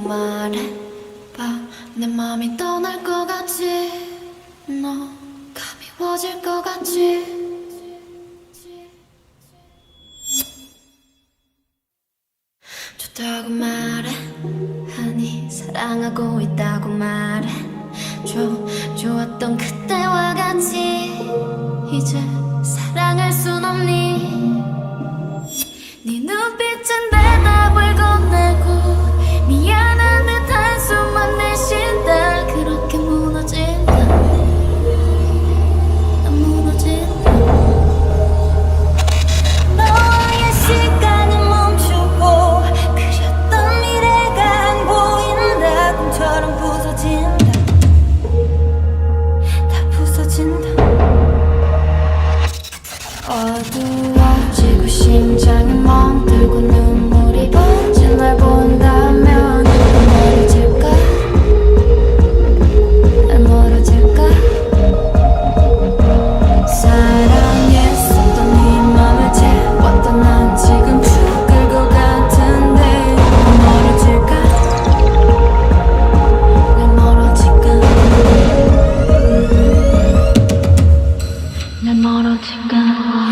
말해봐. 내 맘이 떠날 것 같지? 너가 미워질 것 같지? 좋다고 말해. 아니 사랑하고 있다고 말해. 좋 좋았던 그때와 같이 이제 사랑할 순 없니? 어두워지고 심장이 멍들고 눈물 날 멀어질까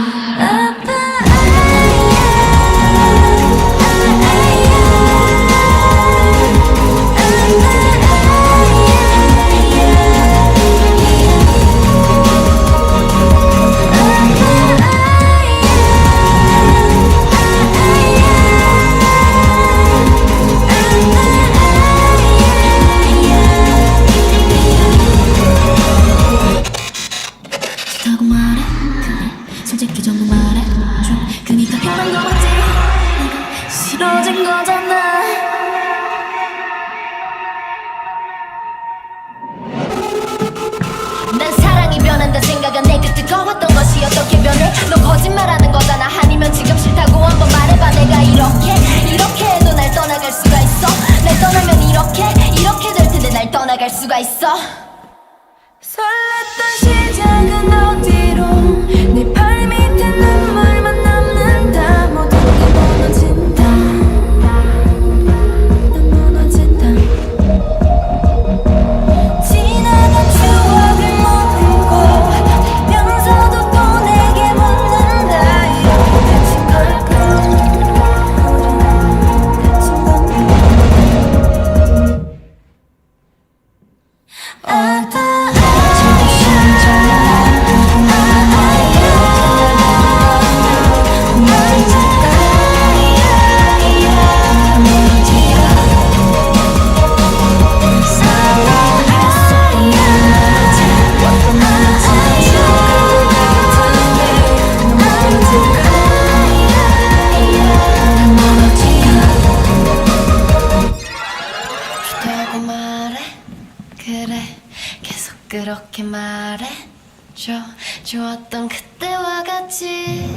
싫다고 말해. 그래 솔직히 전부 말해줘 그니까 변한 거 맞지 내가 싫어진 거잖아. 난 사랑이 변한다 생각은 내그 뜨거웠던 것이 어떻게 변해? 너 거짓말하는 거잖아. 아니면 지금 싫다고 한번 말해봐. 내가 이렇게 이렇게 해도 날 떠나갈 수가 있어. 날 떠나면 이렇게 이렇게 될 텐데 날 떠나갈 수가 있어 그래. 계속 그렇게 말해 줘. 좋았던 그때와 같이